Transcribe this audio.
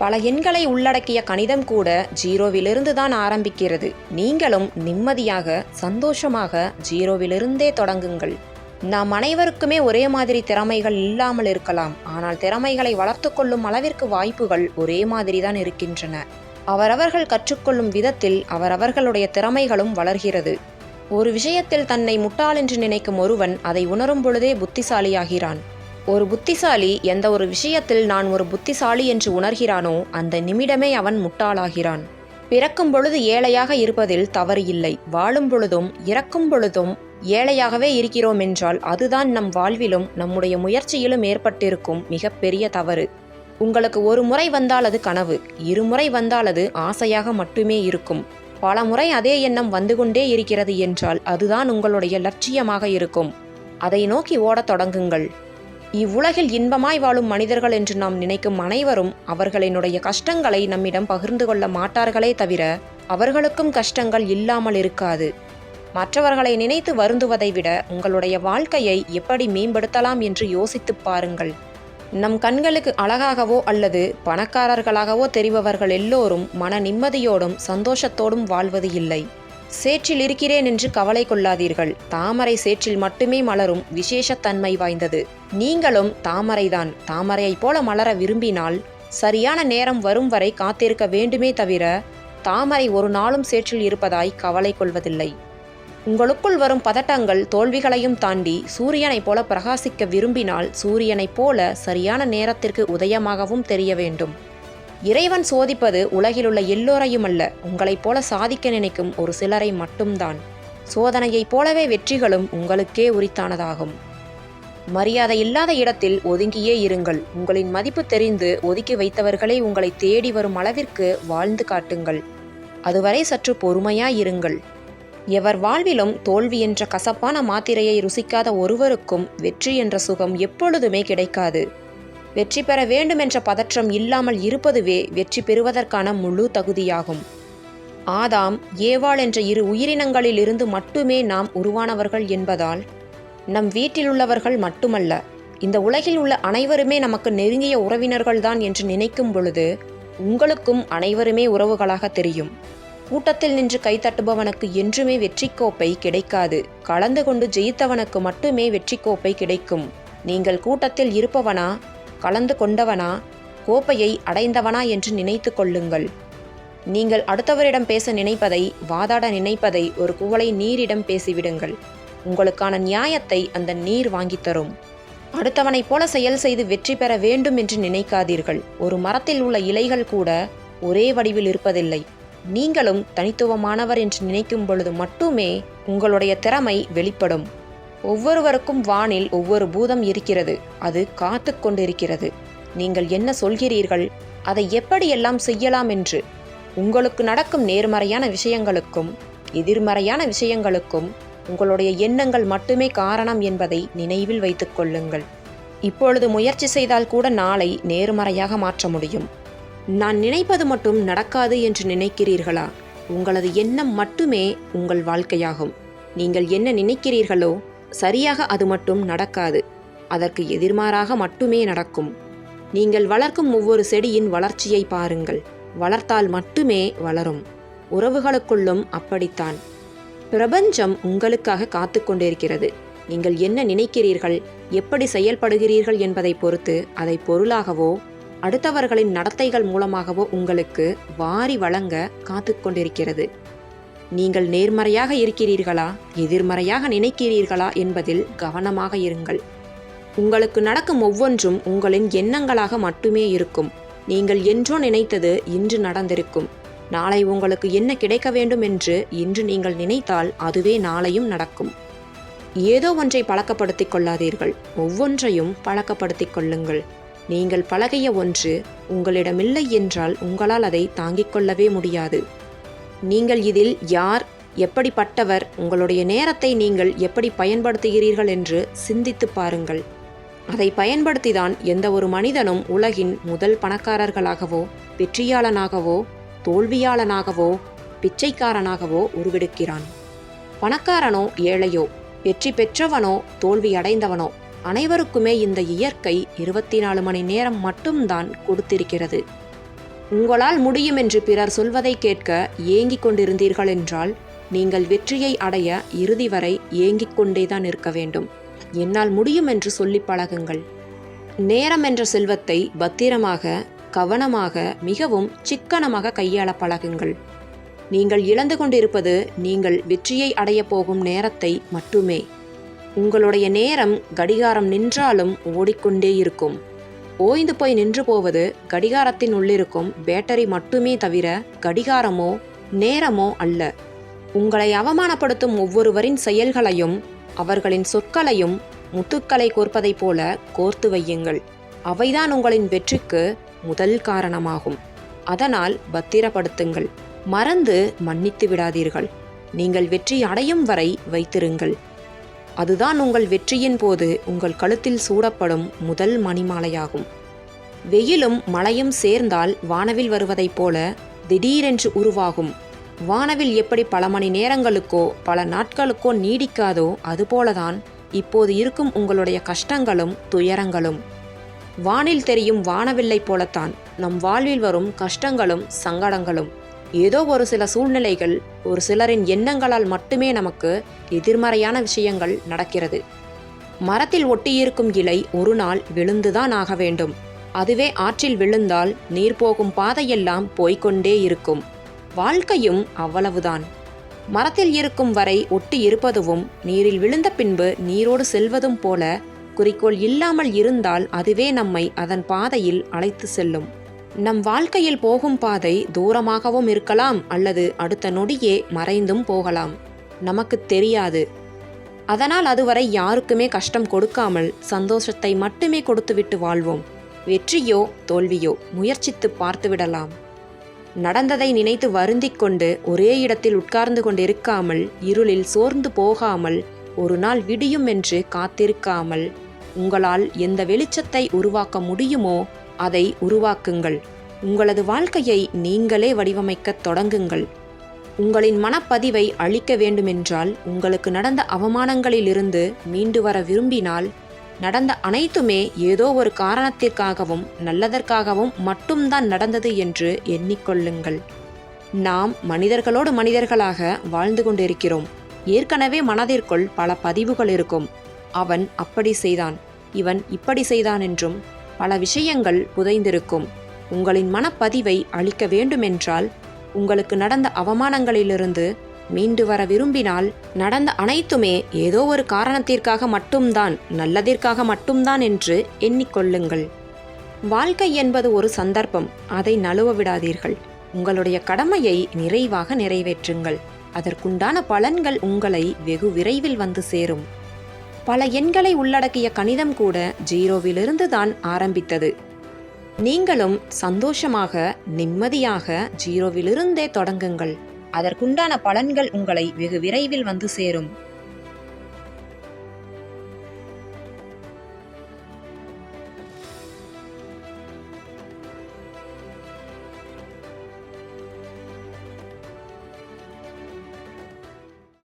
பல எண்களை உள்ளடக்கிய கணிதம் கூட ஜீரோவிலிருந்து தான் ஆரம்பிக்கிறது. நீங்களும் நிம்மதியாக சந்தோஷமாக ஜீரோவிலிருந்தே தொடங்குங்கள். நாம் அனைவருக்குமே ஒரே மாதிரி திறமைகள் இல்லாமல் இருக்கலாம். ஆனால் திறமைகளை வளர்த்து கொள்ளும் அளவிற்கு வாய்ப்புகள் ஒரே மாதிரி தான் இருக்கின்றன. அவரவர்கள் கற்றுக்கொள்ளும் விதத்தில் அவரவர்களுடைய திறமைகளும் வளர்கிறது. ஒரு விஷயத்தில் தன்னை முட்டாள் என்று நினைக்கும் ஒருவன் அதை உணரும் பொழுதே புத்திசாலியாகிறான். ஒரு புத்திசாலி எந்த ஒரு விஷயத்தில் நான் ஒரு புத்திசாலி என்று உணர்கிறானோ அந்த நிமிடமே அவன் முட்டாளாகிறான். பிறக்கும் பொழுது ஏழையாக இருப்பதில் தவறு இல்லை. வாழும் பொழுதும் இறக்கும் பொழுதும் ஏழையாகவே இருக்கிறோம் என்றால் அதுதான் நம் வாழ்விலும் நம்முடைய முயற்சியிலும் ஏற்பட்டிருக்கும் மிகப்பெரிய தவறு. உங்களுக்கு ஒரு முறை வந்தால் அது கனவு. இருமுறை வந்தால் அது ஆசையாக மட்டுமே இருக்கும். பல முறை அதே எண்ணம் வந்து கொண்டே இருக்கிறது என்றால் அதுதான் உங்களுடைய லட்சியமாக இருக்கும். அதை நோக்கி ஓடத் தொடங்குங்கள். இவ்வுலகில் இன்பமாய் வாழும் மனிதர்கள் என்று நாம் நினைக்கும் அனைவரும் அவர்களினுடைய கஷ்டங்களை நம்மிடம் பகிர்ந்து கொள்ள மாட்டார்களே தவிர அவர்களுக்கும் கஷ்டங்கள் இல்லாமல் இருக்காது. மற்றவர்களை நினைத்து வருந்துவதை விட உங்களுடைய வாழ்க்கையை எப்படி மேம்படுத்தலாம் என்று யோசித்துப் பாருங்கள். நம் கண்களுக்கு அழகாகவோ அல்லது பணக்காரர்களாகவோ தெரிபவர்கள் எல்லோரும் மன நிம்மதியோடும் சந்தோஷத்தோடும் வாழ்வது இல்லை. சேற்றில் இருக்கிறேன் என்று கவலை கொள்ளாதீர்கள். தாமரை சேற்றில் மட்டுமே மலரும் விசேஷத்தன்மை வாய்ந்தது. நீங்களும் தாமரைதான். தாமரையைப் போல மலர விரும்பினால் சரியான நேரம் வரும் வரை காத்திருக்க வேண்டுமே தவிர தாமரை ஒரு நாளும் சேற்றில் இருப்பதாய் கவலை கொள்வதில்லை. உங்களுக்குள் வரும் பதட்டங்கள் தோல்விகளையும் தாண்டி சூரியனைப் போல பிரகாசிக்க விரும்பினால் சூரியனைப் போல சரியான நேரத்திற்கு உதயமாகவும் தெரிய வேண்டும். இறைவன் சோதிப்பது உலகிலுள்ள எல்லோரையும் அல்ல உங்களைப் போல சாதிக்க நினைக்கும் ஒரு சிலரை மட்டும்தான். சோதனையைப் போலவே வெற்றிகளும் உங்களுக்கே உரித்தானதாகும். மரியாதை இல்லாத இடத்தில் ஒதுங்கியே இருங்கள். உங்களின் மதிப்பு தெரிந்து ஒதுக்கி வைத்தவர்களே உங்களை தேடி வரும் அளவிற்கு வாழ்ந்து காட்டுங்கள். அதுவரை சற்று பொறுமையாயிருங்கள் எவர் வாழ்விலும் தோல்வி என்ற கசப்பான மாத்திரையை ருசிக்காத ஒருவருக்கும் வெற்றி என்ற சுகம் எப்பொழுதுமே கிடைக்காது. வெற்றி பெற வேண்டும் என்ற பதற்றம் இல்லாமல் இருப்பதுவே வெற்றி பெறுவதற்கான முழு தகுதியாகும். ஆதாம் ஏவாள் என்ற இரு உயிரினங்களில் இருந்து மட்டுமே நாம் உருவானவர்கள் என்பதால் நம் வீட்டில் உள்ளவர்கள் மட்டுமல்ல இந்த உலகில் உள்ள அனைவருமே நமக்கு நெருங்கிய உறவினர்கள்தான் என்று நினைக்கும் பொழுது உங்களுக்கும் அனைவருமே உறவுகளாக தெரியும். கூட்டத்தில் நின்று கைத்தட்டுபவனுக்கு என்றுமே வெற்றி கோப்பை கிடைக்காது. கலந்து கொண்டு ஜெயித்தவனுக்கு மட்டுமே வெற்றி கோப்பை கிடைக்கும். நீங்கள் கூட்டத்தில் இருப்பவனா கலந்து கொண்டவனா? கோப்பையை அடைந்தவனா என்று நினைத்து கொள்ளுங்கள். நீங்கள் அடுத்தவரிடம் பேச நினைப்பதை வாதாட நினைப்பதை ஒரு குவளை நீரிடம் பேசிவிடுங்கள். உங்களுக்கான நியாயத்தை அந்த நீர் வாங்கித்தரும் அடுத்தவனைப் போல செயல் செய்து வெற்றி பெற வேண்டும் என்று நினைக்காதீர்கள். ஒரு மரத்தில் உள்ள இலைகள் கூட ஒரே வடிவில் இருப்பதில்லை. நீங்களும் தனித்துவமானவர் என்று நினைக்கும் பொழுது மட்டுமே உங்களுடைய திறமை வெளிப்படும். ஒவ்வொருவருக்கும் வானில் ஒவ்வொரு பூதம் இருக்கிறது. அது காத்து கொண்டிருக்கிறது. நீங்கள் என்ன சொல்கிறீர்கள்? அதை எப்படியெல்லாம் செய்யலாம் என்று. உங்களுக்கு நடக்கும் நேர்மறையான விஷயங்களுக்கும் எதிர்மறையான விஷயங்களுக்கும் உங்களுடைய எண்ணங்கள் மட்டுமே காரணம் என்பதை நினைவில் வைத்துக் கொள்ளுங்கள். இப்பொழுது முயற்சி செய்தால் கூட நாளை நேர்மறையாக மாற்ற முடியும். நான் நினைப்பது மட்டும் நடக்காது என்று நினைக்கிறீர்களா? உங்களது எண்ணம் மட்டுமே உங்கள் வாழ்க்கையாகும். நீங்கள் என்ன நினைக்கிறீர்களோ சரியாக அது மட்டும் நடக்காது. அதற்கு எதிர்மாறாக மட்டுமே நடக்கும். நீங்கள் வளர்க்கும் ஒவ்வொரு செடியின் வளர்ச்சியை பாருங்கள். வளர்த்தால் மட்டுமே வளரும். உறவுகளுக்குள்ளும் அப்படித்தான். பிரபஞ்சம் உங்களுக்காக காத்து கொண்டிருக்கிறது. நீங்கள் என்ன நினைக்கிறீர்கள்? எப்படி செயல்படுகிறீர்கள் என்பதை பொறுத்து அதை பொருளாகவோ அடுத்தவர்களின் நடத்தைகள் மூலமாகவோ உங்களுக்கு வாரி வழங்க காத்து கொண்டிருக்கிறது. நீங்கள் நேர்மறையாக இருக்கிறீர்களா? எதிர்மறையாக நினைக்கிறீர்களா? என்பதில் கவனமாக இருங்கள். உங்களுக்கு நடக்கும் ஒவ்வொன்றும் உங்களின் எண்ணங்களாக மட்டுமே இருக்கும். நீங்கள் என்றோ நினைத்தது இன்று நடந்திருக்கும். நாளை உங்களுக்கு என்ன கிடைக்க வேண்டும் என்று இன்று நீங்கள் நினைத்தால் அதுவே நாளையும் நடக்கும். ஏதோ ஒன்றை பழக்கப்படுத்திக் கொள்ளாதீர்கள். ஒவ்வொன்றையும் பழக்கப்படுத்திக் கொள்ளுங்கள். நீங்கள் பழகிய ஒன்று உங்களிடமில்லை என்றால் உங்களால் அதை தாங்கிக் கொள்ளவே முடியாது. நீங்கள் இதில் யார் எப்படிப்பட்டவர் உங்களுடைய நேரத்தை நீங்கள் எப்படி பயன்படுத்துகிறீர்கள் என்று சிந்தித்து பாருங்கள். அதை பயன்படுத்திதான் எந்த ஒரு மனிதனும் உலகின் முதல் பணக்காரர்களாகவோ வெற்றியாளனாகவோ தோல்வியாளனாகவோ பிச்சைக்காரனாகவோ உருவெடுக்கிறான். பணக்காரனோ ஏழையோ வெற்றி பெற்றவனோ தோல்வி அடைந்தவனோ அனைவருக்குமே இந்த இயற்கை இருபத்தி நாலு மணி நேரம் மட்டும்தான் கொடுத்திருக்கிறது. உங்களால் முடியும் என்று பிறர் சொல்வதை கேட்க ஏங்கிக் கொண்டிருந்தீர்கள் என்றால் நீங்கள் வெற்றியை அடைய இறுதி வரை ஏங்கிக் கொண்டேதான் இருக்க வேண்டும். என்னால் முடியும் என்று சொல்லி பழகுங்கள். நேரம் என்ற செல்வத்தை பத்திரமாக கவனமாக மிகவும் சிக்கனமாக கையாள பழகுங்கள். நீங்கள் இழந்து கொண்டிருப்பது நீங்கள் வெற்றியை அடையப் போகும் நேரத்தை மட்டுமே. உங்களுடைய நேரம் கடிகாரம் நின்றாலும் ஓடிக்கொண்டே இருக்கும். ஓய்ந்து போய் நின்று போவது கடிகாரத்தின் உள்ளிருக்கும் பேட்டரி மட்டுமே தவிர கடிகாரமோ நேரமோ அல்ல. உங்களை அவமானப்படுத்தும் ஒவ்வொருவரின் செயல்களையும் அவர்களின் சொற்களையும் முத்துக்களை கோர்ப்பதைப் போல கோர்த்து வையுங்கள். அவைதான் உங்களின் வெற்றிக்கு முதல் காரணமாகும். அதனால் பத்திரப்படுத்துங்கள். மறந்து மன்னித்து விடாதீர்கள். நீங்கள் வெற்றி அடையும் வரை வைத்திருங்கள். அதுதான் உங்கள் வெற்றியின் போது உங்கள் கழுத்தில் சூடப்படும் முதல் மணிமாலையாகும். வெயிலும் மழையும் சேர்ந்தால் வானவில் வருவதைப் போல திடீரென்று உருவாகும். வானவில் எப்படி பல மணி நேரங்களுக்கோ பல நாட்களுக்கோ நீடிக்காதோ அதுபோலதான் இப்போது இருக்கும் உங்களுடைய கஷ்டங்களும் துயரங்களும். வானில் தெரியும் வானவில்லை போலத்தான் நம் வாழ்வில் வரும் கஷ்டங்களும் சங்கடங்களும். ஏதோ ஒரு சில சூழ்நிலைகள் ஒரு சிலரின் எண்ணங்களால் மட்டுமே நமக்கு எதிர்மறையான விஷயங்கள் நடக்கிறது. மரத்தில் ஒட்டியிருக்கும் இலை ஒரு நாள் விழுந்துதான் ஆக வேண்டும். அதுவே ஆற்றில் விழுந்தால் நீர் போகும் பாதையெல்லாம் போய்க்கொண்டே இருக்கும். வாழ்க்கையும் அவ்வளவுதான். மரத்தில் இருக்கும் வரை ஒட்டி இருப்பதுவும் நீரில் விழுந்த பின்பு நீரோடு செல்வதும் போல குறிக்கோள் இல்லாமல் இருந்தால் அதுவே நம்மை அதன் பாதையில் அழைத்து செல்லும். நம் வாழ்க்கையில் போகும் பாதை தூரமாகவும் இருக்கலாம் அல்லது அடுத்த நொடியே மறைந்தும் போகலாம். நமக்கு தெரியாது. அதனால் அதுவரை யாருக்குமே கஷ்டம் கொடுக்காமல் சந்தோஷத்தை மட்டுமே கொடுத்துவிட்டு வாழ்வோம். வெற்றியோ தோல்வியோ முயற்சித்து பார்த்துவிடலாம். நடந்ததை நினைத்து வருந்திக் கொண்டு ஒரே இடத்தில் உட்கார்ந்து கொண்டிருக்காமல் இருளில் சோர்ந்து போகாமல் ஒரு நாள் விடியும் என்று காத்திருக்காமல் உங்களால் எந்த வெளிச்சத்தை உருவாக்க முடியுமோ அதை உருவாக்குங்கள். உங்களது வாழ்க்கையை நீங்களே வடிவமைக்கத் தொடங்குங்கள். உங்களின் மனப்பதிவை அழிக்க வேண்டுமென்றால் உங்களுக்கு நடந்த அவமானங்களிலிருந்து மீண்டு வர விரும்பினால் நடந்த அனைத்துமே ஏதோ ஒரு காரணத்திற்காகவும் நல்லதற்காகவும் மட்டும்தான் நடந்தது என்று எண்ணிக்கொள்ளுங்கள். நாம் மனிதர்களோடு மனிதர்களாக வாழ்ந்து கொண்டிருக்கிறோம். ஏற்கனவே மனதிற்குள் பல பதிவுகள் இருக்கும். அவன் அப்படி செய்தான். இவன் இப்படி செய்தான் என்றும் பல விஷயங்கள் புதைந்திருக்கும். உங்களின் மனப்பதிவை அளிக்க வேண்டுமென்றால் உங்களுக்கு நடந்த அவமானங்களிலிருந்து மீண்டு வர விரும்பினால் நடந்த அனைத்துமே ஏதோ ஒரு காரணத்திற்காக மட்டும்தான் நல்லதிற்காக மட்டும்தான் என்று எண்ணிக்கொள்ளுங்கள். வாழ்க்கை என்பது ஒரு சந்தர்ப்பம் அதை நழுவ விடாதீர்கள். உங்களுடைய கடமையை நிறைவாக நிறைவேற்றுங்கள். அதற்குண்டான பலன்கள் உங்களை வெகு விரைவில் வந்து சேரும். பல எண்களை உள்ளடக்கிய கணிதம் கூட ஜீரோவிலிருந்து தான் ஆரம்பித்தது. நீங்களும் சந்தோஷமாக நிம்மதியாக ஜீரோவிலிருந்தே தொடங்குங்கள். அதற்குண்டான பலன்கள் உங்களை வெகு விரைவில் வந்து சேரும்.